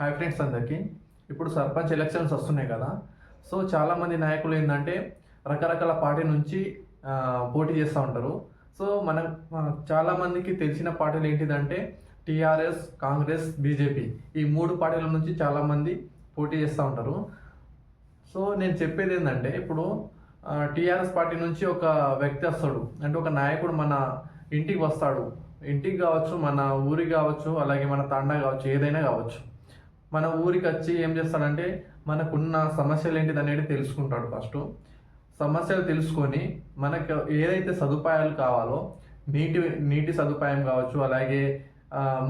Hi friends అందరికీ. ఇప్పుడు sarpanch elections వస్తున్నాయి కదా. సో చాలామంది నాయకులు ఏంటంటే రకరకాల పార్టీ నుంచి పోటీ చేస్తూ ఉంటారు. సో మన చాలామందికి తెలిసిన పార్టీలు ఏంటిదంటే టీఆర్ఎస్ కాంగ్రెస్ బీజేపీ ఈ మూడు పార్టీల నుంచి చాలామంది పోటీ చేస్తూ ఉంటారు. సో నేను చెప్పేది ఏంటంటే ఇప్పుడు టీఆర్ఎస్ పార్టీ నుంచి ఒక వ్యక్తి వస్తాడు. అంటే ఒక నాయకుడు మన ఇంటికి వస్తాడు. ఇంటికి కావచ్చు మన ఊరికి కావచ్చు అలాగే మన తండా కావచ్చు ఏదైనా కావచ్చు. మన ఊరికి వచ్చి ఏం చేస్తాడంటే మనకున్న సమస్యలు ఏంటిది అనేది తెలుసుకుంటాడు ఫస్ట్. సమస్యలు తెలుసుకొని మనకు ఏదైతే సదుపాయాలు కావాలో నీటి నీటి సదుపాయం కావచ్చు అలాగే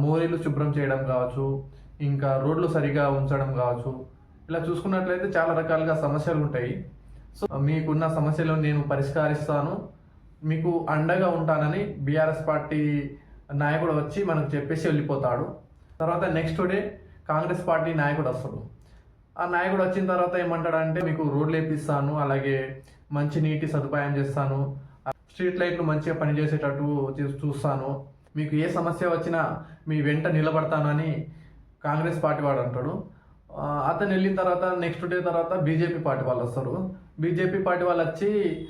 మోరీలు శుభ్రం చేయడం కావచ్చు ఇంకా రోడ్లు సరిగా ఉంచడం కావచ్చు. ఇలా చూసుకున్నట్లయితే చాలా రకాలుగా సమస్యలు ఉంటాయి. సో మీకున్న సమస్యలు నేను పరిష్కరిస్తాను. మీకు అండగా ఉంటానని బీఆర్ఎస్ పార్టీ నాయకుడు వచ్చి మనకు చెప్పేసి వెళ్ళిపోతాడు. తర్వాత నెక్స్ట్ డే కాంగ్రెస్ పార్టీ నాయకుడు వస్తాడు. ఆ నాయకుడు వచ్చిన తర్వాత ఏమంటాడంటే మీకు రోడ్లు వేపిస్తాను అలాగే మంచి నీటి సదుపాయం చేస్తాను స్ట్రీట్ లైట్లు మంచిగా పనిచేసేటట్టు చూ- చూస్తాను. మీకు ఏ సమస్య వచ్చినా మీ వెంట నిలబడతానని కాంగ్రెస్ పార్టీ వాడు అంటాడు. అతను వెళ్ళిన తర్వాత నెక్స్ట్ డే తర్వాత బీజేపీ పార్టీ వాళ్ళు వస్తారు. బీజేపీ పార్టీ వాళ్ళు వచ్చి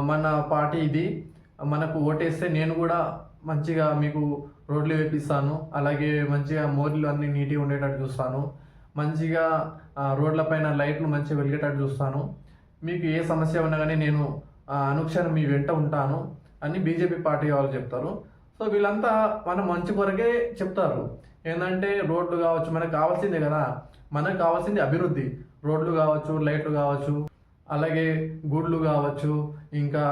మన పార్టీ ఇది మనకు ఓటేస్తే నేను కూడా మంచిగా మీకు రోడ్లు వేపిస్తాను అలాగే మంచిగా మోర్లు అన్ని నీట్గా ఉండేటట్టు చూస్తాను మంచిగా రోడ్లపైన లైట్లు మంచిగా వెలిగేటట్టు చూస్తాను. మీకు ఏ సమస్య ఉన్నా కానీ నేను అనుక్షణం మీ వెంట ఉంటాను. అని బీజేపీ పార్టీ వాళ్ళు చెప్తారు. సో వీళ్ళంతా మన మంచి కొరకే చెప్తారు. ఏంటంటే రోడ్లు కావచ్చు మనకు కావాల్సిందే కదా. మనకు కావాల్సింది అభివృద్ధి. రోడ్లు కావచ్చు లైట్లు కావచ్చు అలాగే గుడ్లు కావచ్చు ఇంకా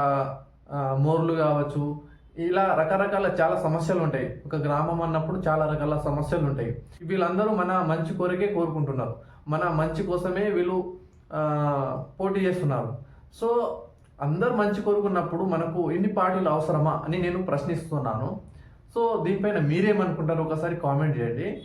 మోర్లు కావచ్చు. ఇలా రకరకాల చాలా సమస్యలు ఉంటాయి. ఒక గ్రామం అన్నప్పుడు చాలా రకాల సమస్యలు ఉంటాయి. వీళ్ళందరూ మన మంచి కోరికే కోరుకుంటున్నారు. మన మంచి కోసమే వీళ్ళు పోటీ చేస్తున్నారు. సో అందరు మంచి కోరుకున్నప్పుడు మనకు ఎన్ని పార్టీలు అవసరమా అని నేను ప్రశ్నిస్తున్నాను. సో దీనిపైన మీరేమనుకుంటారు ఒకసారి కామెంట్ చేయండి.